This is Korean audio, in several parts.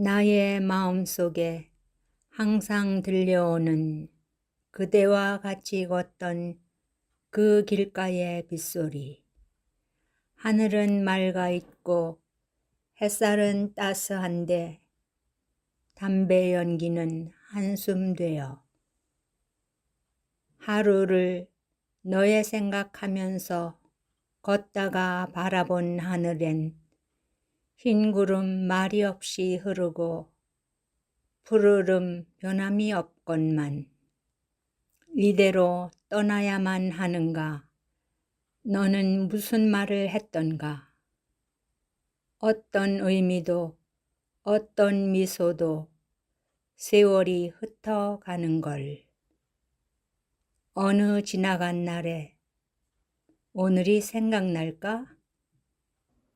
나의 마음속에 항상 들려오는 그대와 같이 걷던 그 길가의 빗소리. 하늘은 맑아 있고 햇살은 따스한데 담배 연기는 한숨 되어 하루를 너의 생각하면서 걷다가 바라본 하늘엔 흰 구름 말이 없이 흐르고 푸르름 변함이 없건만 이대로 떠나야만 하는가? 너는 무슨 말을 했던가? 어떤 의미도 어떤 미소도 세월이 흩어가는 걸. 어느 지나간 날에 오늘이 생각날까?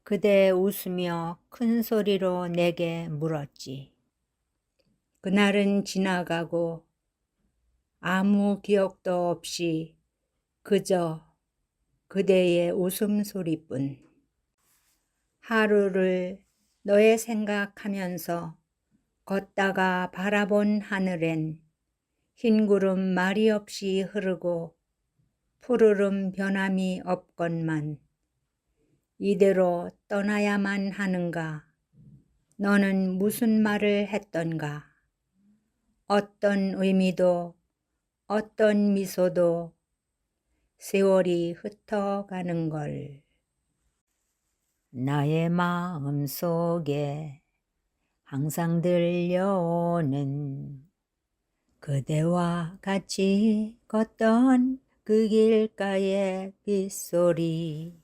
그대 웃으며 큰 소리로 내게 물었지. 그날은 지나가고 아무 기억도 없이 그저 그대의 웃음소리뿐. 하루를 너의 생각하면서 걷다가 바라본 하늘엔 흰 구름 말이 없이 흐르고 푸르름 변함이 없건만 이대로 떠나야만 하는가? 너는 무슨 말을 했던가? 어떤 의미도 어떤 미소도 세월이 흩어가는 걸. 나의 마음 속에 항상 들려오는 그대와 같이 걷던 그 길가의 빗소리.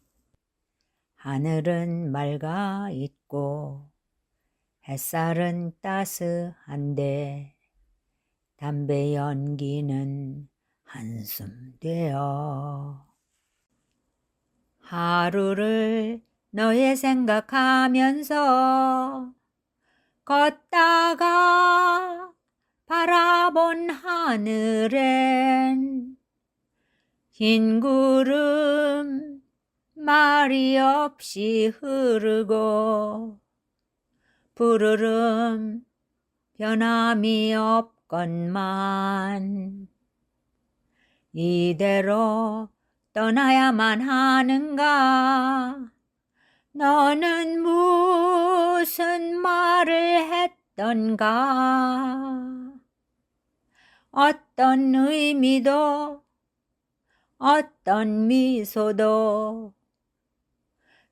하늘은 맑아 있고 햇살은 따스한데 담배 연기는 한숨 되어. 하루를 너의 생각하면서 걷다가 바라본 하늘엔 흰 구름 말이 없이 흐르고 푸르름 변함이 없건만 이대로 떠나야만 하는가? 너는 무슨 말을 했던가? 어떤 의미도 어떤 미소도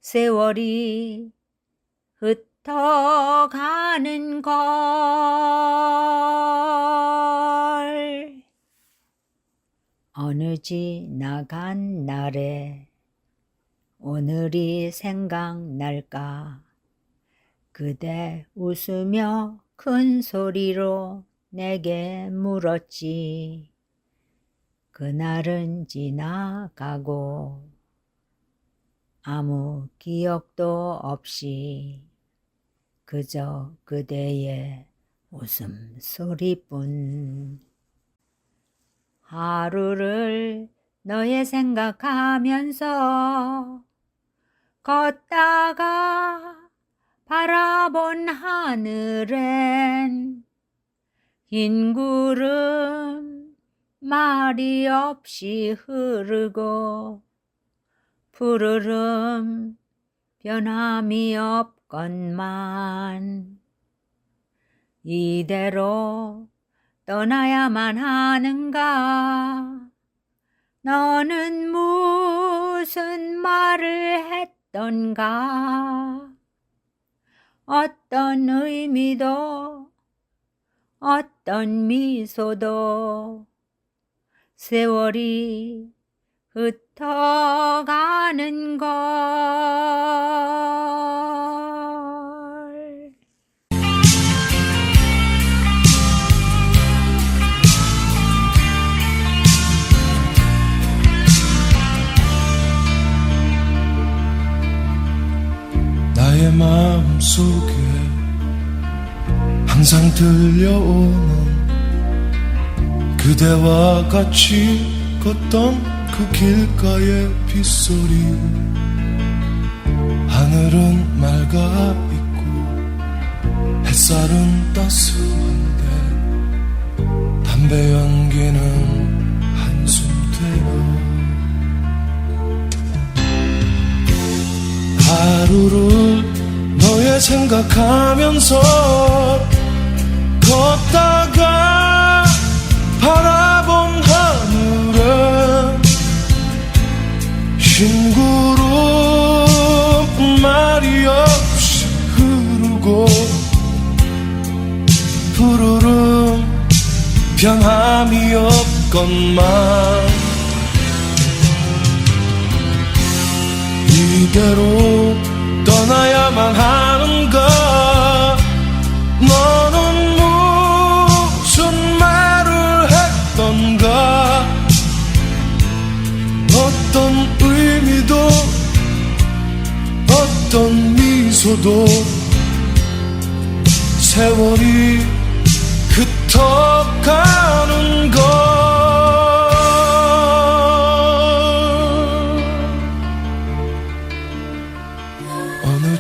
세월이 흩어가는 걸 어느 지나간 날에 오늘이 생각날까? 그대 웃으며 큰 소리로 내게 물었지. 그날은 지나가고 아무 기억도 없이 그저 그대의 웃음소리뿐. 하루를 너의 생각하면서 걷다가 바라본 하늘엔 흰 구름 말이 없이 흐르고 푸르름 변함이 없건만 이대로 떠나야만 하는가? 너는 무슨 말을 했던가? 어떤 의미도 어떤 미소도 세월이 흩어가는 걸. 나의 마음 속에 항상 들려오는 그대와 같이 걷던 그 길가의 빗소리. 하늘은 맑아 있고 햇살 햇살은 따스한데 담배 연기는 한숨 돼요 하루를 너의 생각하면서 없건만 이대로 떠나야만 하는가 너는 무슨 말을 했던가? 어떤 의미도 어떤 미소도 세월이 흩어가는 것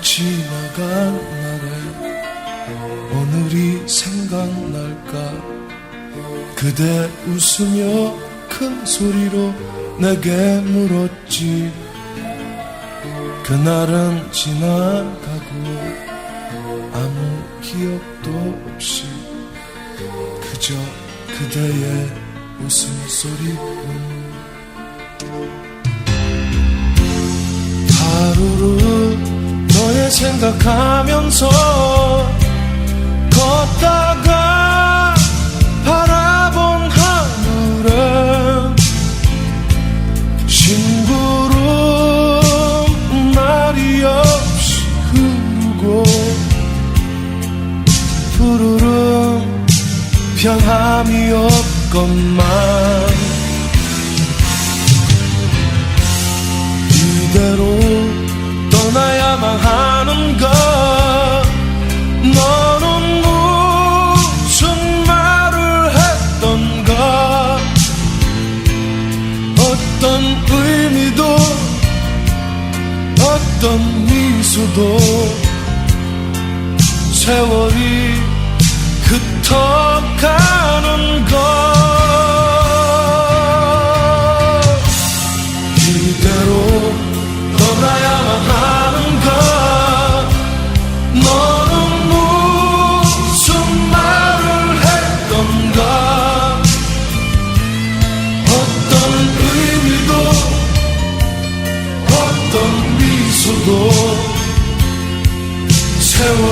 지나간 날에 오늘이 생각날까? 그대 웃으며 큰 소리로 내게 물었지. 그날은 지나가고 아무 기억도 없이 그저 그대의 웃음소리뿐. 하루를 생각하면서 걷다가 바라본 하늘은 심구름 말이 없이 흐르고 푸르름 변함이 없건만 이대로 떠나야만 하는가 너는 무슨 말을 했던가 어떤 의미도 어떤 미소도 세월